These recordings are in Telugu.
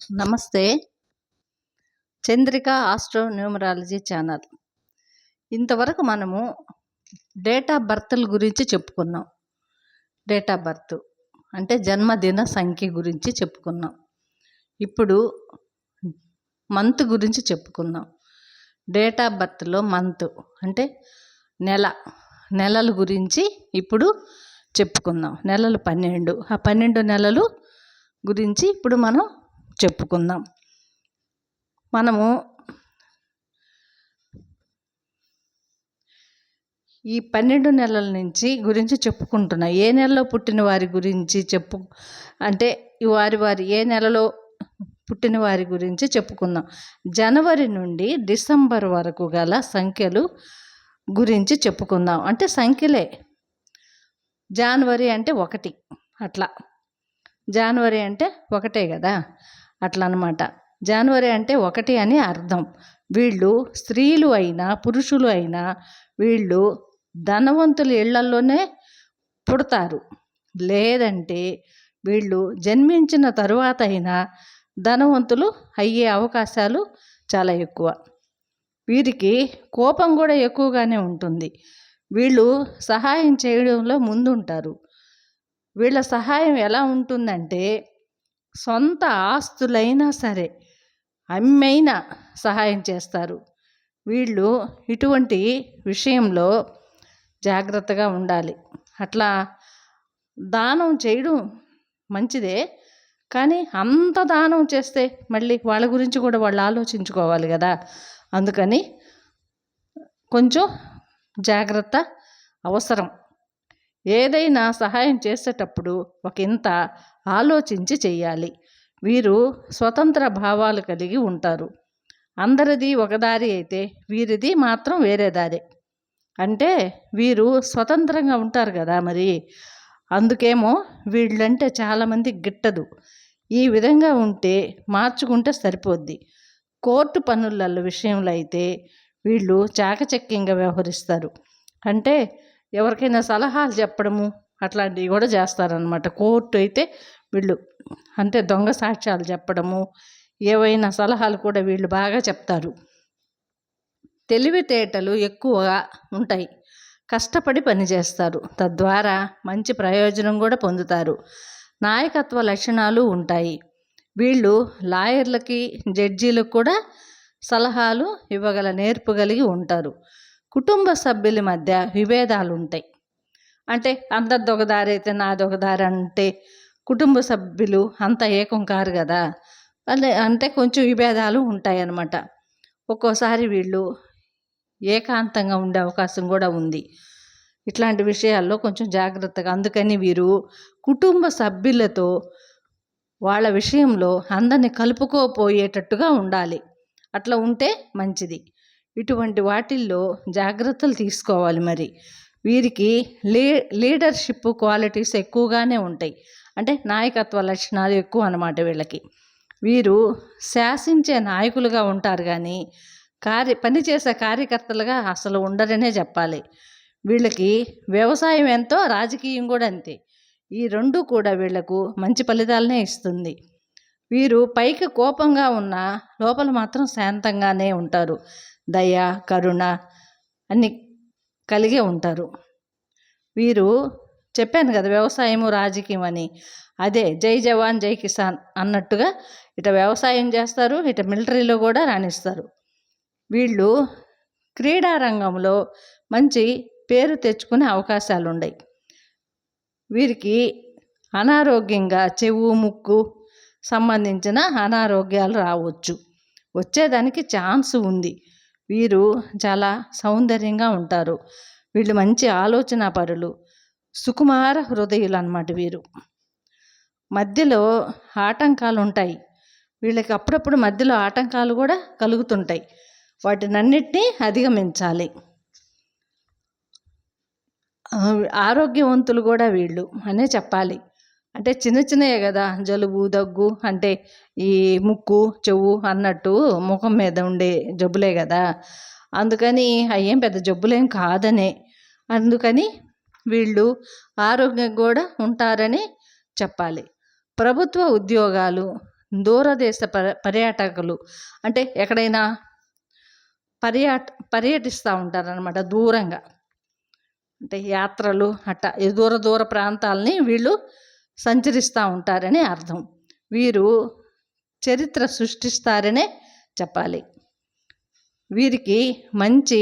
నమస్తే. Chandrika astro numerology channel. ఇంతవరకు మనము డేట్ ఆఫ్ బర్త్ల గురించి చెప్పుకున్నాం. డేట్ ఆఫ్ బర్త్ అంటే జన్మదిన సంఖ్య గురించి చెప్పుకున్నాం. ఇప్పుడు మంత్ గురించి చెప్పుకుందాం. డేట్ ఆఫ్ బర్త్లో మంత్ అంటే నెల. నెలల గురించి ఇప్పుడు చెప్పుకుందాం. నెలలు పన్నెండు. ఆ పన్నెండు నెలలు గురించి ఇప్పుడు మనం చెప్పుకుందాం. మనము ఈ పన్నెండు నెలల నుంచి గురించి చెప్పుకుంటున్నాం. ఏ నెలలో పుట్టిన వారి గురించి చెప్పు అంటే వారి వారి ఏ నెలలో పుట్టిన వారి గురించి చెప్పుకుందాం. జనవరి నుండి డిసెంబర్ వరకు గల సంఖ్యలు గురించి చెప్పుకుందాం. అంటే సంఖ్యలే. జనవరి అంటే ఒకటి. అట్లా. జనవరి అంటే ఒకటే కదా. అట్లనమాట. జనవరి అంటే ఒకటి అని అర్థం. వీళ్ళు స్త్రీలు అయినా పురుషులు అయినా వీళ్ళు ధనవంతుల ఇళ్ళలోనే పుడతారు. లేదంటే వీళ్ళు జన్మించిన తరువాత అయినా ధనవంతులు అయ్యే అవకాశాలు చాలా ఎక్కువ. వీరికి కోపం కూడా ఎక్కువగానే ఉంటుంది. వీళ్ళు సహాయం చేయడంలో ముందుంటారు. వీళ్ళ సహాయం ఎలా ఉంటుందంటే సొంత ఆస్తులైనా సరే అమ్మైనా సహాయం చేస్తారు. వీళ్ళు ఇటువంటి విషయంలో జాగ్రత్తగా ఉండాలి. అట్లా దానం చేయడం మంచిదే. కానీ అంత దానం చేస్తే మళ్ళీ వాళ్ళ గురించి కూడా వాళ్ళు ఆలోచించుకోవాలి కదా. అందుకని కొంచెం జాగ్రత్త అవసరం. ఏదైనా సహాయం చేసేటప్పుడు ఒక ఇంత ఆలోచించి చేయాలి వీరు స్వతంత్ర భావాలు కలిగి ఉంటారు. అందరిది ఒక దారి అయితే వీరిది మాత్రం వేరే దారి అంటే వీరు స్వతంత్రంగా ఉంటారు కదా మరి. అందుకేమో వీళ్ళంటే చాలామంది గిట్టదు. ఈ విధంగా ఉంటే మార్చుకుంటే సరిపోద్ది. కోర్టు పనుల విషయంలో అయితే వీళ్ళు చాకచక్యంగా వ్యవహరిస్తారు. అంటే ఎవరికైనా సలహాలు చెప్పడము అట్లాంటివి కూడా చేస్తారనమాట కోర్టు అయితే వీళ్ళు అంటే దొంగ సాక్ష్యాలు చెప్పడము ఏవైనా సలహాలు కూడా వీళ్ళు బాగా చెప్తారు. తెలివితేటలు ఎక్కువగా ఉంటాయి. కష్టపడి పనిచేస్తారు తద్వారా మంచి ప్రయోజనం కూడా పొందుతారు. నాయకత్వ లక్షణాలు ఉంటాయి. వీళ్ళు లాయర్లకి జడ్జీలకు కూడా సలహాలు ఇవ్వగల నేర్పు కలిగి ఉంటారు. కుటుంబ సభ్యుల మధ్య విభేదాలు ఉంటాయి అంటే అందరిది ఒక దారి అయితే నాది ఒక దారి అంటే కుటుంబ సభ్యులు అంత ఏకం కారు కదా. అంటే అంటే కొంచెం విభేదాలు ఉంటాయి అన్నమాట ఒక్కోసారి వీళ్ళు ఏకాంతంగా ఉండే అవకాశం కూడా ఉంది. ఇట్లాంటి విషయాల్లో కొంచెం జాగ్రత్తగా అందుకని వీరు కుటుంబ సభ్యులతో వాళ్ళ విషయంలో అందరిని కలుపుకోపోయేటట్టుగా ఉండాలి. అట్లా ఉంటే మంచిది. ఇటువంటి వాటిల్లో జాగ్రత్తలు తీసుకోవాలి మరి. వీరికి లీ లీడర్షిప్ క్వాలిటీస్ ఎక్కువగానే ఉంటాయి. అంటే నాయకత్వ లక్షణాలు ఎక్కువ అన్నమాట వీళ్ళకి. వీరు శాసించే నాయకులుగా ఉంటారు కానీ కార్య పనిచేసే కార్యకర్తలుగా అసలు ఉండరనే చెప్పాలి. వీళ్ళకి వ్యవసాయం ఎంతో రాజకీయం కూడా అంతే. ఈ రెండు కూడా వీళ్ళకు మంచి ఫలితాలనే ఇస్తుంది. వీరు పైకి కోపంగా ఉన్న లోపల మాత్రం శాంతంగానే ఉంటారు. దయ కరుణ అన్ని కలిగే ఉంటారు. వీరు చెప్పాను కదా వ్యవసాయము రాజకీయం అని. అదే జై జవాన్ జై కిసాన్ అన్నట్టుగా ఇట వ్యవసాయం చేస్తారు ఇట మిలిటరీలో కూడా రాణిస్తారు. వీళ్ళు క్రీడా రంగంలో మంచి పేరు తెచ్చుకునే అవకాశాలు ఉన్నాయి వీరికి అనారోగ్యంగా చెవు ముక్కు సంబంధించిన అనారోగ్యాలు రావచ్చు. వచ్చేదానికి ఛాన్స్ ఉంది. వీరు చాలా సౌందర్యంగా ఉంటారు. వీళ్ళు మంచి ఆలోచన పరులు సుకుమార హృదయులు అన్నమాట వీరు. మధ్యలో ఆటంకాలు ఉంటాయి వీళ్ళకి అప్పుడప్పుడు మధ్యలో ఆటంకాలు కూడా కలుగుతుంటాయి. వాటినన్నిటినీ అధిగమించాలి. ఆరోగ్యవంతులు కూడా వీళ్ళు అనే చెప్పాలి. అంటే చిన్న చిన్నయే కదా జలుబు దగ్గు అంటే ఈ ముక్కు చెవు అన్నట్టు ముఖం మీద ఉండే జబ్బులే కదా. అందుకని అయ్యేం పెద్ద జబ్బులేం కాదనే. అందుకని వీళ్ళు ఆరోగ్యం కూడా ఉంటారని చెప్పాలి. ప్రభుత్వ ఉద్యోగాలు దూరదేశ పర్యాటకులు అంటే ఎక్కడైనా పర్యాట పర్యటిస్తూ ఉంటారనమాట దూరంగా. అంటే యాత్రలు అట్ట దూర దూర ప్రాంతాలని వీళ్ళు సంచరిస్తూ ఉంటారని అర్థం. వీరు చరిత్ర సృష్టిస్తారనే చెప్పాలి. వీరికి మంచి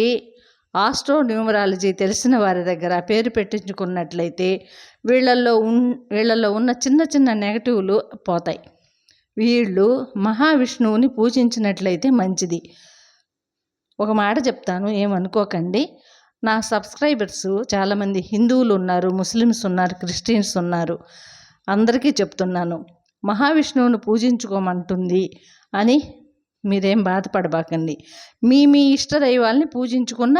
ఆస్ట్రో న్యూమరాలజీ తెలిసిన వారి దగ్గర పేరు పెట్టించుకున్నట్లయితే వీళ్ళల్లో ఉన్ వీళ్ళల్లో ఉన్న చిన్న చిన్న నెగటివ్లు పోతాయి. వీళ్ళు మహావిష్ణువుని పూజించినట్లయితే మంచిది. ఒక మాట చెప్తాను ఏమనుకోకండి. నా సబ్స్క్రైబర్స్ చాలామంది హిందువులు ఉన్నారు ముస్లిమ్స్ ఉన్నారు క్రిస్టియన్స్ ఉన్నారు. అందరికీ చెప్తున్నాను. మహావిష్ణువుని పూజించుకోమంటుంది అని మీరేం బాధపడబాకండి. మీ మీ ఇష్ట దైవాల్ని పూజించుకున్న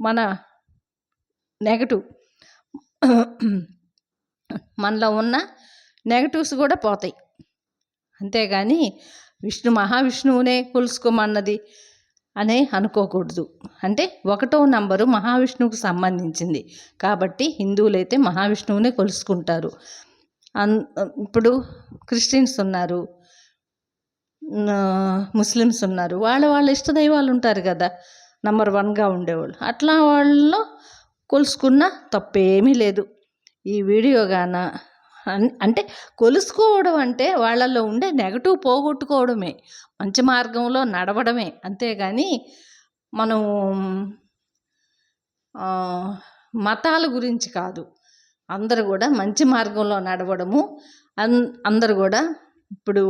మన నెగటివ్ మనలో ఉన్న నెగటివ్స్ కూడా పోతాయి. అంతేగాని విష్ణు మహావిష్ణువునే కొలుసుకోమన్నది అనే అనుకోకూడదు. అంటే ఒకటో నంబరు మహావిష్ణువుకు సంబంధించింది. కాబట్టి హిందువులైతే మహావిష్ణువునే కొలుసుకుంటారు. అన్ ఇప్పుడు క్రిస్టియన్స్ ఉన్నారు ముస్లిమ్స్ ఉన్నారు వాళ్ళ వాళ్ళ ఇష్ట దైవాలు ఉంటారు కదా నంబర్ వన్గా ఉండేవాళ్ళు. అట్లా వాళ్ళలో కొలుసుకున్న తప్పేమీ లేదు. ఈ వీడియో గాన అంటే కొలుసుకోవడం అంటే వాళ్ళల్లో ఉండే నెగటివ్ పోగొట్టుకోవడమే మంచి మార్గంలో నడవడమే. అంతేగాని మనం మతాల గురించి కాదు. అందరూ కూడా మంచి మార్గంలో నడవడము. అన్ అందరు కూడా ఇప్పుడు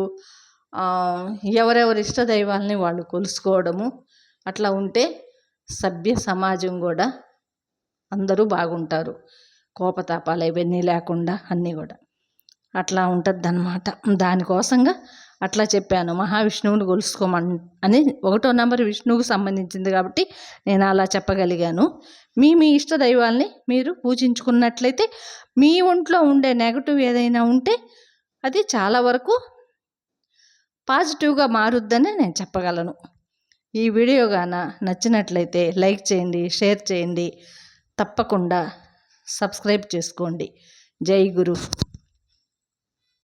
ఎవరెవరి ఇష్టదైవాల్ని వాళ్ళు కొలుసుకోవడము. అట్లా ఉంటే సభ్య సమాజం కూడా అందరూ బాగుంటారు. కోపతాపాలు ఇవన్నీ లేకుండా అన్నీ కూడా. అట్లా ఉంటుంది అన్నమాట దానికోసంగా అట్లా చెప్పాను. మహావిష్ణువుని కొలుసుకోమని అని ఒకటో నెంబర్ విష్ణువుకు సంబంధించింది కాబట్టి నేను అలా చెప్పగలిగాను. మీ మీ ఇష్ట దైవాల్ని మీరు పూజించుకున్నట్లయితే మీ ఒంట్లో ఉండే నెగటివ్ ఏదైనా ఉంటే అది చాలా వరకు పాజిటివ్గా మారుద్దని నేను చెప్పగలను. ఈ వీడియో గాన నచ్చినట్లయితే లైక్ చేయండి షేర్ చేయండి. తప్పకుండా సబ్స్క్రైబ్ చేసుకోండి. జై గురు.